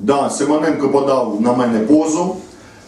Да, Симоненко подав на мене позов.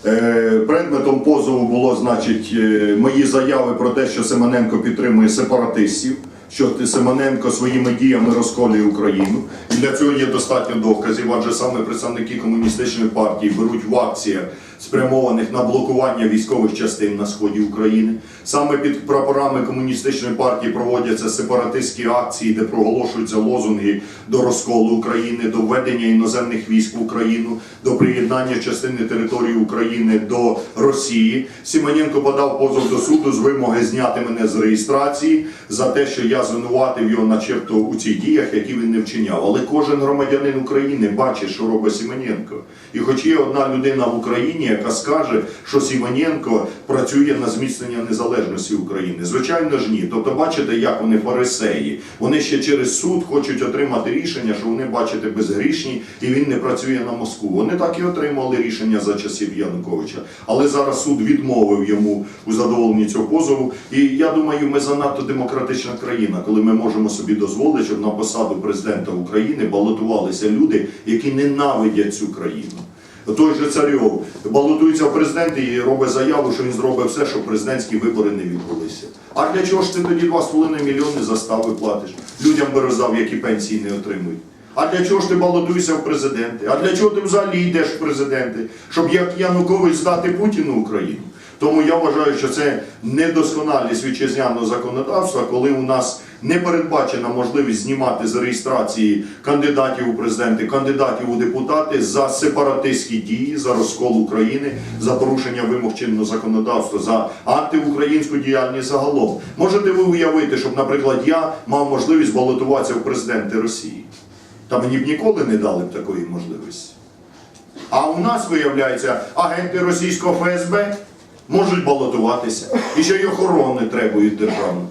Е, Предметом позову було, значить, е, мої заяви про те, що Симоненко підтримує сепаратистів, що ти- Симоненко своїми діями розколює Україну. І для цього є достатньо доказів, адже саме представники комуністичної партії беруть в акціях, спрямованих на блокування військових частин на сході України. Саме під прапорами комуністичної партії проводяться сепаратистські акції, де проголошуються лозунги до розколу України, до введення іноземних військ в Україну, до приєднання частини території України до Росії. Сімоненко подав позов до суду з вимоги зняти мене з реєстрації за те, що я звинуватив його начебто у цих діях, які він не вчиняв. Але кожен громадянин України бачить, що робить Сімоненко. І хоч є одна людина в Україні, яка скаже, що Сімоненко працює на зміцнення незалежності України. Звичайно ж ні. Тобто, бачите, як вони фарисеї. Вони ще через суд хочуть отримати рішення, що вони, бачите, безгрішні, і він не працює на Москву. Вони так і отримали рішення за часів Януковича. Але зараз суд відмовив йому у задоволенні цього позову. І я думаю, ми занадто демократична країна, коли ми можемо собі дозволити, щоб на посаду президента України балотувалися люди, які ненавидять цю країну. Той же Царьов балотується в президенти і робить заяву, що він зробить все, щоб президентські вибори не відбулися. А для чого ж ти тоді 2,5 мільйони застави платиш? Людям би роздав, які пенсії не отримують. А для чого ж ти балотуєшся в президенти? А для чого ти взагалі йдеш в президенти? Щоб як Янукович здати Путіну Україну? Тому я вважаю, що це недосконалість вітчизняного законодавства, коли у нас не передбачена можливість знімати з реєстрації кандидатів у президенти, кандидатів у депутати за сепаратистські дії, за розкол України, за порушення вимог чинного законодавства, за антиукраїнську діяльність загалом. Можете ви уявити, щоб, наприклад, я мав можливість балотуватися в президенти Росії? Та мені б ніколи не дали б такої можливості. А у нас, виявляється, агенти російського ФСБ можуть балотуватися. І ще й охорони требують державну.